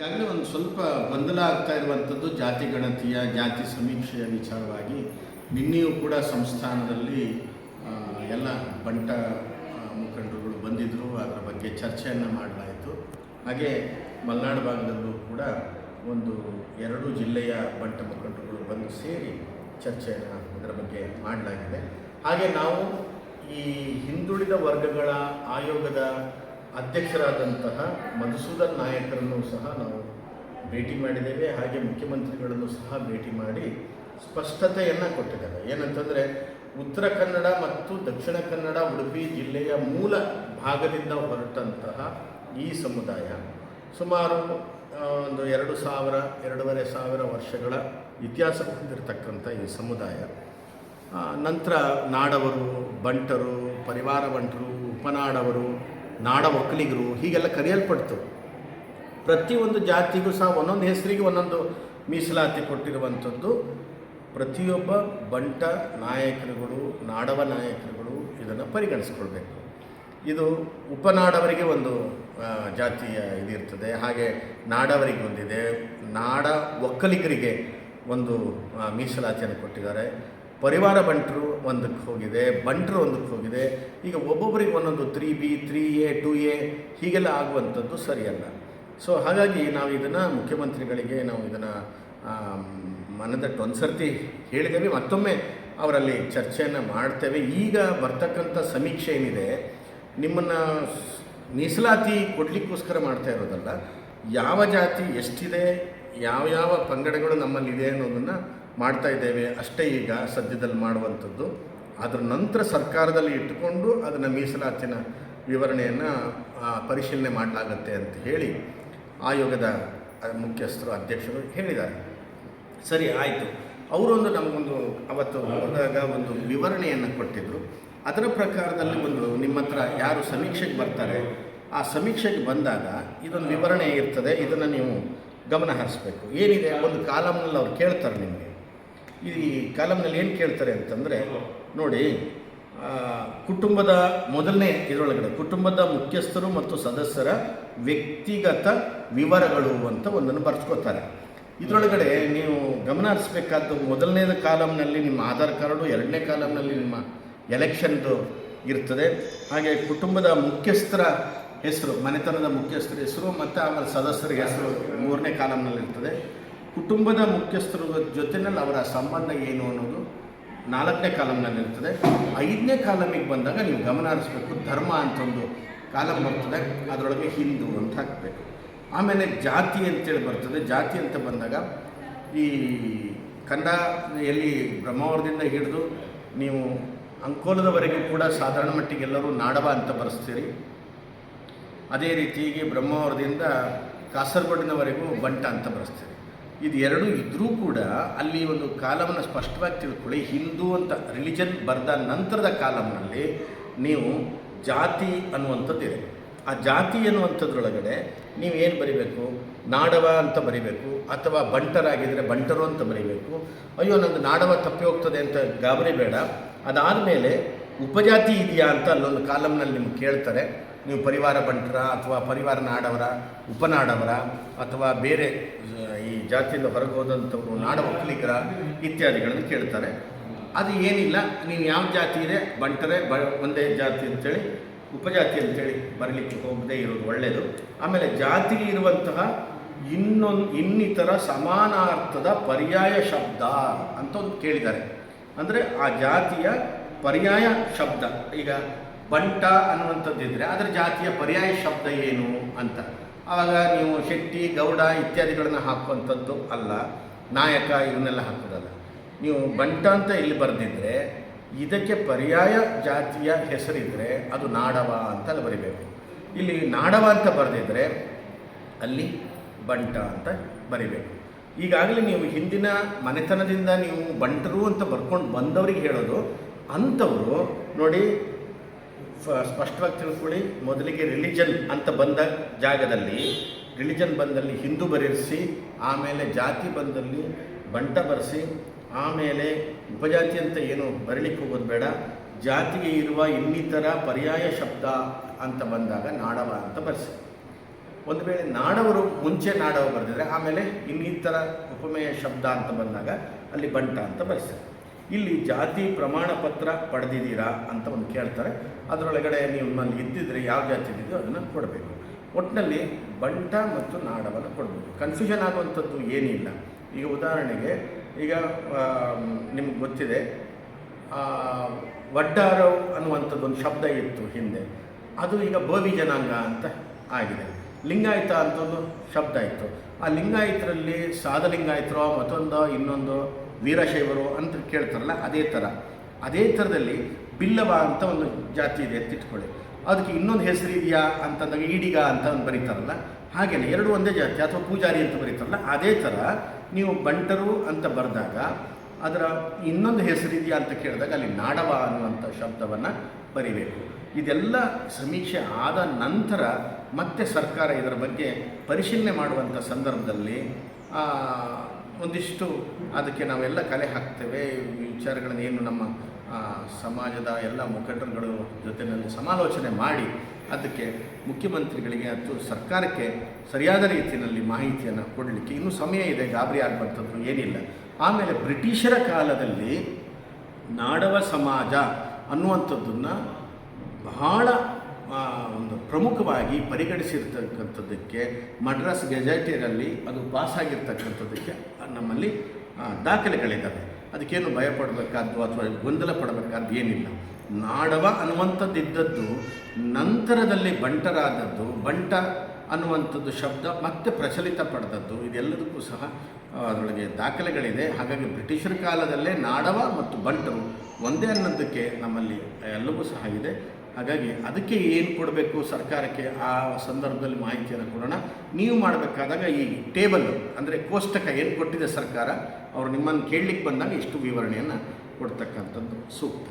ಈಗಾಗಲೇ ಒಂದು ಸ್ವಲ್ಪ ಗೊಂದಲ ಆಗ್ತಾ ಇರುವಂಥದ್ದು ಜಾತಿ ಗಣತಿಯ, ಜಾತಿ ಸಮೀಕ್ಷೆಯ ವಿಚಾರವಾಗಿ. ನಿನ್ನೆಯೂ ಕೂಡ ಸಂಸ್ಥಾನದಲ್ಲಿ ಎಲ್ಲ ಬಂಟ ಮುಖಂಡರುಗಳು ಬಂದಿದ್ದರು ಅದರ ಬಗ್ಗೆ ಚರ್ಚೆಯನ್ನು ಮಾಡಲಾಯಿತು. ಹಾಗೆ ಮಲೆನಾಡು ಭಾಗದಲ್ಲೂ ಕೂಡ ಒಂದು ಎರಡು ಜಿಲ್ಲೆಯ ಬಂಟ ಮುಖಂಡರುಗಳು ಬಂದು ಸೇರಿ ಚರ್ಚೆಯನ್ನು ಅದರ ಬಗ್ಗೆ ಮಾಡಲಾಗಿದೆ. ಹಾಗೆ ನಾವು ಈ ಹಿಂದುಳಿದ ವರ್ಗಗಳ ಆಯೋಗದ ಅಧ್ಯಕ್ಷರಾದಂತಹ ಮಧುಸೂದನ್ ನಾಯಕರನ್ನು ಸಹ ನಾವು ಭೇಟಿ ಮಾಡಿದ್ದೇವೆ. ಹಾಗೆ ಮುಖ್ಯಮಂತ್ರಿಗಳನ್ನು ಸಹ ಭೇಟಿ ಮಾಡಿ ಸ್ಪಷ್ಟತೆಯನ್ನು ಕೊಟ್ಟಿದ್ದಾರೆ. ಏನಂತಂದರೆ, ಉತ್ತರ ಕನ್ನಡ ಮತ್ತು ದಕ್ಷಿಣ ಕನ್ನಡ, ಉಡುಪಿ ಜಿಲ್ಲೆಯ ಮೂಲ ಭಾಗದಿಂದ ಹೊರಟಂತಹ ಈ ಸಮುದಾಯ ಸುಮಾರು ಒಂದು ಎರಡು ಸಾವಿರ, ಎರಡೂವರೆ ಸಾವಿರ ವರ್ಷಗಳ ಇತಿಹಾಸ ಹೊಂದಿರತಕ್ಕಂಥ ಈ ಸಮುದಾಯ. ನಂತರ ನಾಡವರು, ಬಂಟರು, ಪರಿವಾರ ಬಂಟರು, ಉಪನಾಡವರು ನಾಡ ಒಕ್ಕಲಿಗರು ಹೀಗೆಲ್ಲ ಕರೆಯಲ್ಪಡ್ತು. ಪ್ರತಿಯೊಂದು ಜಾತಿಗೂ ಸಹ ಒಂದೊಂದು ಹೆಸರಿಗೆ ಒಂದೊಂದು ಮೀಸಲಾತಿ ಕೊಟ್ಟಿರುವಂಥದ್ದು. ಪ್ರತಿಯೊಬ್ಬ ಬಂಟ ನಾಯಕರುಗಳು, ನಾಡವ ನಾಯಕರುಗಳು ಇದನ್ನು ಪರಿಗಣಿಸ್ಕೊಳ್ಬೇಕು. ಇದು ಉಪನಾಡವರಿಗೆ ಒಂದು ಜಾತಿಯ ಇದಿರ್ತದೆ. ಹಾಗೆ ನಾಡವರಿಗೆ ಒಂದಿದೆ. ನಾಡ ಒಕ್ಕಲಿಗರಿಗೆ ಒಂದು ಮೀಸಲಾತಿಯನ್ನು ಕೊಟ್ಟಿದ್ದಾರೆ. ಪರಿವಾರ ಬಂಟರು ಒಂದಕ್ಕೆ ಹೋಗಿದೆ, ಬಂಟರು ಒಂದಕ್ಕೆ ಹೋಗಿದೆ. ಈಗ ಒಬ್ಬೊಬ್ಬರಿಗೆ ಒಂದೊಂದು three B, three A, two A ಹೀಗೆಲ್ಲ ಆಗುವಂಥದ್ದು ಸರಿಯಲ್ಲ. ಸೊ ಹಾಗಾಗಿ ನಾವು ಇದನ್ನು ಮುಖ್ಯಮಂತ್ರಿಗಳಿಗೆ ನಾವು ಇದನ್ನು ಮನದಟ್ಟು ಒಂದು ಸರ್ತಿ ಹೇಳಿದ್ದೇವೆ. ಮತ್ತೊಮ್ಮೆ ಅವರಲ್ಲಿ ಚರ್ಚೆಯನ್ನು ಮಾಡ್ತೇವೆ. ಈಗ ಬರ್ತಕ್ಕಂಥ ಸಮೀಕ್ಷೆ ಏನಿದೆ, ನಿಮ್ಮನ್ನು ಮೀಸಲಾತಿ ಕೊಡಲಿಕ್ಕೋಸ್ಕರ ಮಾಡ್ತಾ ಇರೋದಲ್ಲ, ಯಾವ ಜಾತಿ ಎಷ್ಟಿದೆ ಯಾವ ಯಾವ ಪಂಗಡಗಳು ನಮ್ಮಲ್ಲಿದೆ ಅನ್ನೋದನ್ನು ಮಾಡ್ತಾ ಇದ್ದೇವೆ ಅಷ್ಟೇ ಈಗ ಸದ್ಯದಲ್ಲಿ ಮಾಡುವಂಥದ್ದು. ಅದರ ನಂತರ ಸರ್ಕಾರದಲ್ಲಿ ಇಟ್ಟುಕೊಂಡು ಅದನ್ನು ಮೀಸಲಾತಿನ ವಿವರಣೆಯನ್ನು ಪರಿಶೀಲನೆ ಮಾಡಲಾಗತ್ತೆ ಅಂತ ಹೇಳಿ ಆಯೋಗದ ಮುಖ್ಯಸ್ಥರು, ಅಧ್ಯಕ್ಷರು ಹೇಳಿದ್ದಾರೆ. ಸರಿ, ಆಯಿತು. ಅವರೊಂದು ನಮಗೊಂದು ಅವತ್ತು ಹೋದಾಗ ಒಂದು ವಿವರಣೆಯನ್ನು ಕೊಟ್ಟಿದ್ದರು ಅದರ ಪ್ರಕಾರದಲ್ಲಿ ಒಂದು ನಿಮ್ಮ ಹತ್ರ ಯಾರು ಸಮೀಕ್ಷೆಗೆ ಬರ್ತಾರೆ, ಆ ಸಮೀಕ್ಷೆಗೆ ಬಂದಾಗ ಇದೊಂದು ವಿವರಣೆ ಇರ್ತದೆ. ಇದನ್ನು ನೀವು ಗಮನ ಹರಿಸ್ಬೇಕು. ಏನಿದೆ? ಒಂದು ಕಾಲಮ್ನಲ್ಲಿ ಅವ್ರು ಕೇಳ್ತಾರೆ ನಿಮಗೆ. ಈ ಕಾಲಮ್ನಲ್ಲಿ ಏನು ಕೇಳ್ತಾರೆ ಅಂತಂದರೆ, ನೋಡಿ ಕುಟುಂಬದ ಮೊದಲನೇ ಇದರೊಳಗಡೆ, ಕುಟುಂಬದ ಮುಖ್ಯಸ್ಥರು ಮತ್ತು ಸದಸ್ಯರ ವ್ಯಕ್ತಿಗತ ವಿವರಗಳು ಅಂತ ಒಂದನ್ನು ಬರ್ಸ್ಕೊತಾರೆ. ಇದರೊಳಗಡೆ ನೀವು ಗಮನ ಹರಿಸ್ಬೇಕಾದ್ದು ಮೊದಲನೇದು ಕಾಲಮ್ನಲ್ಲಿ ನಿಮ್ಮ ಆಧಾರ್ ಕಾರ್ಡು, ಎರಡನೇ ಕಾಲಮ್ನಲ್ಲಿ ನಿಮ್ಮ ಎಲೆಕ್ಷನ್ದು ಇರ್ತದೆ. ಹಾಗೆ ಕುಟುಂಬದ ಮುಖ್ಯಸ್ಥರ ಹೆಸರು, ಮನೆತನದ ಮುಖ್ಯಸ್ಥರ ಹೆಸರು ಮತ್ತು ಆಮೇಲೆ ಸದಸ್ಯರ ಹೆಸರು ಮೂರನೇ ಕಾಲಮ್ನಲ್ಲಿ ಇರ್ತದೆ. ಕುಟುಂಬದ ಮುಖ್ಯಸ್ಥರ ಜೊತೆನಲ್ಲಿ ಅವರ ಸಂಬಂಧ ಏನು ಅನ್ನೋದು ನಾಲ್ಕನೇ ಕಾಲಮ್ನಲ್ಲಿ ಇರ್ತದೆ. ಐದನೇ ಕಾಲಮಿಗೆ ಬಂದಾಗ ನೀವು ಗಮನ ಹರಿಸ್ಬೇಕು, ಧರ್ಮ ಅಂತ ಒಂದು ಕಾಲಮ್ ಬರ್ತದೆ, ಅದರೊಳಗೆ ಹಿಂದೂ ಅಂತ ಹಾಕಬೇಕು. ಆಮೇಲೆ ಜಾತಿ ಅಂತೇಳಿ ಬರ್ತದೆ. ಜಾತಿ ಅಂತ ಬಂದಾಗ ಈ ಕನ್ನಡ ಎಲ್ಲಿ ಬ್ರಹ್ಮಾವರದಿಂದ ಹಿಡಿದು ನೀವು ಅಂಕೋಲದವರೆಗೂ ಕೂಡ ಸಾಧಾರಣ ಮಟ್ಟಿಗೆ ಎಲ್ಲರೂ ನಾಡವ ಅಂತ ಬರೆಸ್ತೀರಿ. ಅದೇ ರೀತಿಯಾಗಿ ಬ್ರಹ್ಮಾವರದಿಂದ ಕಾಸರಗೋಡಿನವರೆಗೂ ಬಂಟ ಅಂತ ಬರೆಸ್ತೀರಿ. ಇದು ಎರಡೂ ಇದ್ದರೂ ಕೂಡ ಅಲ್ಲಿ ಒಂದು ಕಾಲಮನ್ನು ಸ್ಪಷ್ಟವಾಗಿ ತಿಳ್ಕೊಳ್ಳಿ. ಹಿಂದೂ ಅಂತ ರಿಲಿಜನ್ ಬರೆದ ನಂತರದ ಕಾಲಮ್ನಲ್ಲಿ ನೀವು ಜಾತಿ ಅನ್ನುವಂಥದ್ದಿದೆ ಆ ಜಾತಿ ಅನ್ನುವಂಥದ್ರೊಳಗಡೆ ನೀವು ಏನು ಬರಿಬೇಕು? ನಾಡವ ಅಂತ ಬರಿಬೇಕು, ಅಥವಾ ಬಂಟರಾಗಿದ್ದರೆ ಬಂಟರು ಅಂತ ಬರಿಬೇಕು. ಅಯ್ಯೋ, ನಂದು ನಾಡವ ತಪ್ಪಿ ಹೋಗ್ತದೆ ಅಂತ ಗಾಬರಿ ಬೇಡ. ಅದಾದಮೇಲೆ ಉಪಜಾತಿ ಇದೆಯಾ ಅಂತ ಅಲ್ಲೊಂದು ಕಾಲಮ್ನಲ್ಲಿ ನಿಮ್ಗೆ ಕೇಳ್ತಾರೆ. ನೀವು ಪರಿವಾರ ಬಂಟರ ಅಥವಾ ಪರಿವಾರ ನಾಡವರ ಉಪನಾಡವರ ಅಥವಾ ಬೇರೆ, ಈ ಜಾತಿಯಿಂದ ಹೊರಗೆ ಹೋದಂಥವ್ರು, ನಾಡ ಒಕ್ಕಲಿಗರ ಇತ್ಯಾದಿಗಳನ್ನು ಕೇಳ್ತಾರೆ. ಅದು ಏನಿಲ್ಲ, ನೀನು ಯಾವ ಜಾತಿ ಇದೆ, ಬಂಟರೆ ಬ, ಒಂದೇ ಜಾತಿ ಅಂತೇಳಿ, ಉಪಜಾತಿ ಅಂತೇಳಿ ಬರಲಿಕ್ಕೆ ಹೋಗದೇ ಇರೋದು ಒಳ್ಳೆಯದು ಆಮೇಲೆ ಜಾತಿ ಇರುವಂತಹ ಇನ್ನೊಂದು, ಇನ್ನಿತರ ಸಮಾನಾರ್ಥದ ಪರ್ಯಾಯ ಶಬ್ದ ಅಂತ ಒಂದು ಕೇಳಿದ್ದಾರೆ. ಅಂದರೆ ಆ ಜಾತಿಯ ಪರ್ಯಾಯ ಶಬ್ದ. ಈಗ ಬಂಟ ಅನ್ನುವಂಥದ್ದಿದ್ದರೆ ಅದರ ಜಾತಿಯ ಪರ್ಯಾಯ ಶಬ್ದ ಏನು ಅಂತ. ಆವಾಗ ನೀವು ಶೆಟ್ಟಿ, ಗೌಡ ಇತ್ಯಾದಿಗಳನ್ನು ಹಾಕುವಂಥದ್ದು ಅಲ್ಲ. ನಾಯಕ ಇವನ್ನೆಲ್ಲ ಹಾಕೋದಲ್ಲ. ನೀವು ಬಂಟ ಅಂತ ಇಲ್ಲಿ ಬರೆದಿದ್ದರೆ ಇದಕ್ಕೆ ಪರ್ಯಾಯ ಜಾತಿಯ ಹೆಸರಿದ್ದರೆ ಅದು ನಾಡವ ಅಂತ ಅಲ್ಲಿ ಬರಿಬೇಕು. ಇಲ್ಲಿ ನಾಡವ ಅಂತ ಬರೆದಿದ್ದರೆ ಅಲ್ಲಿ ಬಂಟ ಅಂತ ಬರಿಬೇಕು. ಈಗಾಗಲೇ ನೀವು ಹಿಂದಿನ ಮನೆತನದಿಂದ ನೀವು ಬಂಟರು ಅಂತ ಬರ್ಕೊಂಡು ಬಂದವರಿಗೆ ಹೇಳೋದು ಅಂಥವರು ನೋಡಿ ಸ್ಪಷ್ಟವಾಗಿ ತಿಳ್ಕೊಳ್ಳಿ. ಮೊದಲಿಗೆ ರಿಲಿಜನ್ ಅಂತ ಬಂದ ಜಾಗದಲ್ಲಿ ರಿಲಿಜನ್ ಬಂದಲ್ಲಿ ಹಿಂದೂ ಬರೆಸಿ, ಆಮೇಲೆ ಜಾತಿ ಬಂದಲ್ಲಿ ಬಂಟ ಬರೆಸಿ, ಆಮೇಲೆ ಉಪಜಾತಿ ಅಂತ ಏನು ಬರಲಿಕ್ಕೆ ಹೋಗೋದು ಬೇಡ, ಜಾತಿಗೆ ಇರುವ ಇನ್ನಿತರ ಪರ್ಯಾಯ ಶಬ್ದ ಅಂತ ಬಂದಾಗ ನಾಡವ ಅಂತ ಬರೆಸಿ. ಒಂದು ವೇಳೆ ನಾಡವರು ಮುಂಚೆ ನಾಡವ ಬರೆದಿದ್ರೆ ಆಮೇಲೆ ಇನ್ನಿತರ ಉಪಮೇಯ ಶಬ್ದ ಅಂತ ಬಂದಾಗ ಅಲ್ಲಿ ಬಂಟ ಅಂತ ಬರೆಸ್ತಾರೆ ಇಲ್ಲಿ ಜಾತಿ ಪ್ರಮಾಣ ಪತ್ರ ಪಡೆದಿದ್ದೀರಾ ಅಂತ ಒಂದು ಕೇಳ್ತಾರೆ. ಅದರೊಳಗಡೆ ನಿಮ್ಮಲ್ಲಿ ಇದ್ದಿದ್ರೆ ಯಾವ ಜಾತಿ ಇದೆಯೋ ಅದನ್ನು ಕೊಡಬೇಕು. ಒಟ್ಟಿನಲ್ಲಿ ಬಂಟ ಮತ್ತು ನಾಡವನ್ನು ಕೊಡಬೇಕು ಕನ್ಫ್ಯೂಷನ್ ಆಗುವಂಥದ್ದು ಏನಿಲ್ಲ. ಈಗ ಉದಾಹರಣೆಗೆ, ಈಗ ನಿಮ್ಗೆ ಗೊತ್ತಿದೆ ವಡ್ಡಾರವ್ ಅನ್ನುವಂಥದ್ದು ಒಂದು ಶಬ್ದ ಇತ್ತು ಹಿಂದೆ. ಅದು ಈಗ ಬೋವಿ ಜನಾಂಗ ಅಂತ ಆಗಿದೆ. ಲಿಂಗಾಯತ ಅಂತ ಒಂದು ಶಬ್ದ ಇತ್ತು. ಆ ಲಿಂಗಾಯತರಲ್ಲಿ ಸಾಧಲಿಂಗಾಯತರೋ ಮತ್ತೊಂದು ಇನ್ನೊಂದು ವೀರಶೈವರು ಅಂತ ಕೇಳ್ತಾರಲ್ಲ, ಅದೇ ಥರ. ಅದೇ ಥರದಲ್ಲಿ ಬಿಲ್ಲವ ಅಂತ ಒಂದು ಜಾತಿ ಇದೆ ಎತ್ತಿಟ್ಕೊಳ್ಳಿ ಅದಕ್ಕೆ ಇನ್ನೊಂದು ಹೆಸರು ಇದೆಯಾ ಅಂತಂದಾಗ ಈಡಿಗ ಅಂತ ಒಂದು ಬರೀತಾರಲ್ಲ ಹಾಗೆಯೇ ಎರಡು ಒಂದೇ ಜಾತಿ ಅಥವಾ ಪೂಜಾರಿ ಅಂತ ಬರೀತಾರಲ್ಲ, ಅದೇ ಥರ ನೀವು ಬಂಟರು ಅಂತ ಬರೆದಾಗ ಅದರ ಇನ್ನೊಂದು ಹೆಸರಿದೆಯಾ ಅಂತ ಕೇಳಿದಾಗ ಅಲ್ಲಿ ನಾಡವ ಅನ್ನುವಂಥ ಶಬ್ದವನ್ನು ಬರಿಬೇಕು. ಇದೆಲ್ಲ ಸಮೀಕ್ಷೆ ಆದ ನಂತರ ಮತ್ತೆ ಸರ್ಕಾರ ಇದರ ಬಗ್ಗೆ ಪರಿಶೀಲನೆ ಮಾಡುವಂಥ ಸಂದರ್ಭದಲ್ಲಿ ಒಂದಿಷ್ಟು ಅದಕ್ಕೆ ನಾವೆಲ್ಲ ಕಲೆ ಹಾಕ್ತೇವೆ. ಈ ವಿಚಾರಗಳನ್ನು ಏನು ನಮ್ಮ ಸಮಾಜದ ಎಲ್ಲ ಮುಖಂಡರುಗಳು ಜೊತೆಯಲ್ಲಿ ಸಮಾಲೋಚನೆ ಮಾಡಿ ಅದಕ್ಕೆ ಮುಖ್ಯಮಂತ್ರಿಗಳಿಗೆ ಅಥವಾ ಸರ್ಕಾರಕ್ಕೆ ಸರಿಯಾದ ರೀತಿಯಲ್ಲಿ ಮಾಹಿತಿಯನ್ನು ಕೊಡಲಿಕ್ಕೆ ಇನ್ನೂ ಸಮಯ ಇದೆ. ಗಾಬರಿ ಆಗುವಂಥದ್ದು ಏನಿಲ್ಲ. ಆಮೇಲೆ ಬ್ರಿಟಿಷರ ಕಾಲದಲ್ಲಿ ನಾಡವ ಸಮಾಜ ಅನ್ನುವಂಥದ್ದನ್ನು ಬಹಳ ಒಂದು ಪ್ರಮುಖವಾಗಿ ಪರಿಗಣಿಸಿರ್ತಕ್ಕಂಥದ್ದಕ್ಕೆ ಮಡ್ರಾಸ್ ಗೆಜೆಟಿಯರಲ್ಲಿ ಅದು ಪಾಸಾಗಿರ್ತಕ್ಕಂಥದ್ದಕ್ಕೆ ನಮ್ಮಲ್ಲಿ ದಾಖಲೆಗಳಿದ್ದಾವೆ. ಅದಕ್ಕೇನು ಭಯಪಡಬೇಕಾದ್ದು ಅಥವಾ ಗೊಂದಲ ಪಡಬೇಕಾದ್ದು ಏನಿಲ್ಲ. ನಾಡವ ಅನ್ನುವಂಥದ್ದಿದ್ದದ್ದು, ನಂತರದಲ್ಲಿ ಬಂಟರಾದದ್ದು, ಬಂಟ ಅನ್ನುವಂಥದ್ದು ಶಬ್ದ ಮತ್ತೆ ಪ್ರಚಲಿತ ಪಡೆದದ್ದು, ಇದೆಲ್ಲದಕ್ಕೂ ಸಹ ಅದರೊಳಗೆ ದಾಖಲೆಗಳಿದೆ. ಹಾಗಾಗಿ ಬ್ರಿಟಿಷರ ಕಾಲದಲ್ಲೇ ನಾಡವ ಮತ್ತು ಬಂಟರು ಒಂದೇ ಅನ್ನೋದಕ್ಕೆ ನಮ್ಮಲ್ಲಿ ಎಲ್ಲವೂ ಸಹ ಇದೆ. ಹಾಗಾಗಿ ಅದಕ್ಕೆ ಏನು ಕೊಡಬೇಕು ಸರ್ಕಾರಕ್ಕೆ ಆ ಸಂದರ್ಭದಲ್ಲಿ ಮಾಹಿತಿಯನ್ನು ಕೊಡೋಣ. ನೀವು ಮಾಡಬೇಕಾದಾಗ ಈ ಟೇಬಲ್ ಅಂದರೆ ಕೋಷ್ಟಕ ಏನು ಕೊಟ್ಟಿದೆ ಸರ್ಕಾರ, ಅವರು ನಿಮ್ಮನ್ನು ಕೇಳಲಿಕ್ಕೆ ಬಂದಾಗ ಇಷ್ಟು ವಿವರಣೆಯನ್ನು ಕೊಡ್ತಕ್ಕಂಥದ್ದು ಸೂಕ್ತ.